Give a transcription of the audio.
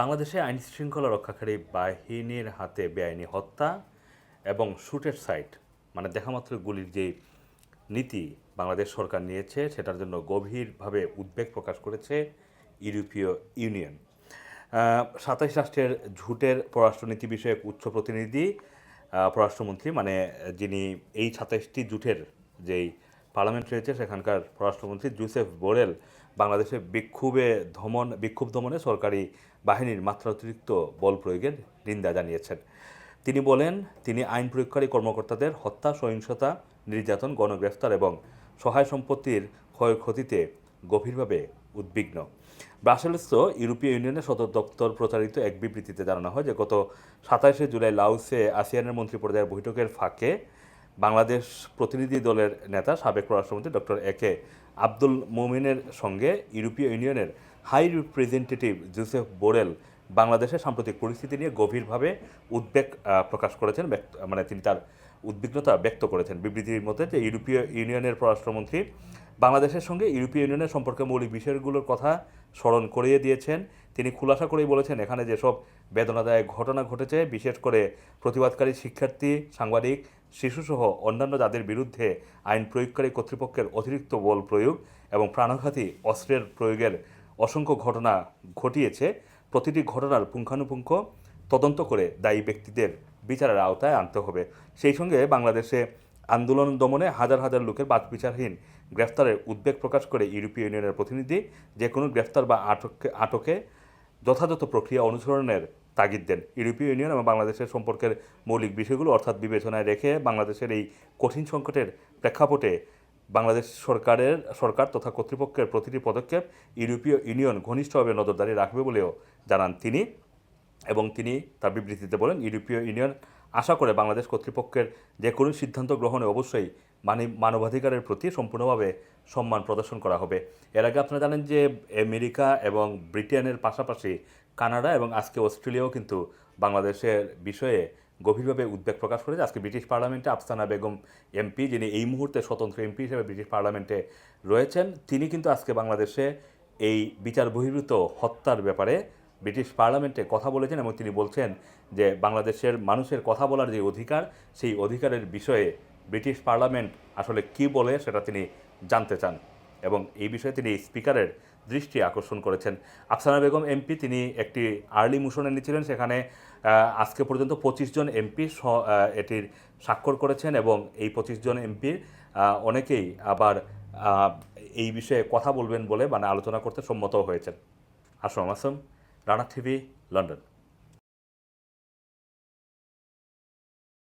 বাংলাদেশে আইন শৃঙ্খলা রক্ষাকারী বাহিনীর হাতে বেআইনি হত্যা এবং শুটের সাইট মানে দেখামাত্র গুলির যে নীতি বাংলাদেশ সরকার নিয়েছে, সেটার জন্য গভীরভাবে উদ্বেগ প্রকাশ করেছে ইউরোপীয় ইউনিয়ন। সাতাইশ রাষ্ট্রের ঝুটের পররাষ্ট্রনীতি বিষয়ক উচ্চ প্রতিনিধি পররাষ্ট্রমন্ত্রী মানে যিনি এই সাতাইশটি জুটের যেই পার্লামেন্ট রয়েছে, সেখানকার পররাষ্ট্রমন্ত্রী জুসেফ বোরেল বাংলাদেশে বিক্ষোভে ধমন, বিক্ষোভ দমনে সরকারি বাহিনীর মাত্রাতিরিক্ত বল প্রয়োগের নিন্দা জানিয়েছেন। তিনি বলেন, তিনি আইন প্রয়োগকারী কর্মকর্তাদের হত্যা, সহিংসতা, নির্যাতন, গণগ্রেফতার এবং সহায় সম্পত্তির ক্ষয়ক্ষতিতে গভীরভাবে উদ্বিগ্ন। ব্রাসেলস ইউরোপীয় ইউনিয়নের সদর দপ্তর প্রচারিত এক বিবৃতিতে জানানো হয় যে গত সাতাশে জুলাই লাউসে আসিয়ানের মন্ত্রী পর্যায়ের বৈঠকের ফাঁকে বাংলাদেশ প্রতিনিধি দলের নেতা, সাবেক পররাষ্ট্রমন্ত্রী ডক্টর এ কে আব্দুল মোমিনের সঙ্গে ইউরোপীয় ইউনিয়নের হাই রিপ্রেজেন্টেটিভ জোসেফ বোরেল বাংলাদেশের সাম্প্রতিক পরিস্থিতি নিয়ে গভীরভাবে উদ্বেগ প্রকাশ করেছেন মানে তিনি তার উদ্বিগ্নতা ব্যক্ত করেছেন। বিবৃতির মধ্যে যে ইউরোপীয় ইউনিয়নের পররাষ্ট্রমন্ত্রী বাংলাদেশের সঙ্গে ইউরোপীয় ইউনিয়নের সম্পর্কে মৌলিক বিষয়গুলোর কথা স্মরণ করিয়ে দিয়েছেন। তিনি খুলাসা করেই বলেছেন, এখানে যেসব বেদনাদায়ক ঘটনা ঘটেছে, বিশেষ করে প্রতিবাদকারী শিক্ষার্থী, সাংবাদিক, শিশুসহ অন্যান্য যাদের বিরুদ্ধে আইন প্রয়োগকারী কর্তৃপক্ষের অতিরিক্ত বল প্রয়োগ এবং প্রাণঘাতী অস্ত্রের প্রয়োগের অসংখ্য ঘটনা ঘটিয়েছে, প্রতিটি ঘটনার পুঙ্খানুপুঙ্খ তদন্ত করে দায়ী ব্যক্তিদের বিচারের আওতায় আনতে হবে। সেই সঙ্গে বাংলাদেশে আন্দোলন দমনে হাজার হাজার লোকের বাদ বিচারহীন গ্রেফতারের উদ্বেগ প্রকাশ করে ইউরোপীয় ইউনিয়নের প্রতিনিধি যে কোনো গ্রেফতার বা আটকে আটকে যথাযথ প্রক্রিয়া অনুসরণের তাগিদ দেন। ইউরোপীয় ইউনিয়ন এবং বাংলাদেশের সম্পর্কের মৌলিক বিষয়গুলো অর্থাৎ বিবেচনায় রেখে বাংলাদেশের এই কঠিন সংকটের প্রেক্ষাপটে বাংলাদেশ সরকারের সরকার তথা কর্তৃপক্ষের প্রতিটি পদক্ষেপ ইউরোপীয় ইউনিয়ন ঘনিষ্ঠভাবে নজরদারি রাখবে বলেও জানান তিনি এবং তিনি তার বিবৃতিতে বলেন, ইউরোপীয় ইউনিয়ন আশা করে বাংলাদেশ কর্তৃপক্ষের যে কোনো সিদ্ধান্ত গ্রহণে অবশ্যই মানে মানবাধিকারের প্রতি সম্পূর্ণভাবে সম্মান প্রদর্শন করা হবে। এর আগে আপনারা জানেন যে আমেরিকা এবং ব্রিটেনের পাশাপাশি কানাডা এবং আজকে অস্ট্রেলিয়াও কিন্তু বাংলাদেশের বিষয়ে গভীরভাবে উদ্বেগ প্রকাশ করেছে। আজকে ব্রিটিশ পার্লামেন্টে আফসানা বেগম এমপি, যিনি এই মুহূর্তে স্বতন্ত্র এমপি হিসেবে ব্রিটিশ পার্লামেন্টে রয়েছেন, তিনি কিন্তু আজকে বাংলাদেশে এই বিচার বহির্ভূত হত্যার ব্যাপারে ব্রিটিশ পার্লামেন্টে কথা বলেছেন এবং তিনি বলছেন যে বাংলাদেশের মানুষের কথা বলার যে অধিকার, সেই অধিকারের বিষয়ে ব্রিটিশ পার্লামেন্ট আসলে কি বলে সেটা তিনি জানতে চান এবং এই বিষয়ে তিনি স্পিকারের দৃষ্টি আকর্ষণ করেছেন। আফসানা বেগম এমপি, তিনি একটি আর্লি মোশনে নিয়েছিলেন সেখানে আজকে পর্যন্ত পঁচিশ জন এমপি এটির স্বাক্ষর করেছেন এবং এই পঁচিশ জন এমপির অনেকেই আবার এই বিষয়ে কথা বলবেন বলে মানে আলোচনা করতে সম্মত হয়েছেন। Assam Assam Rana TV London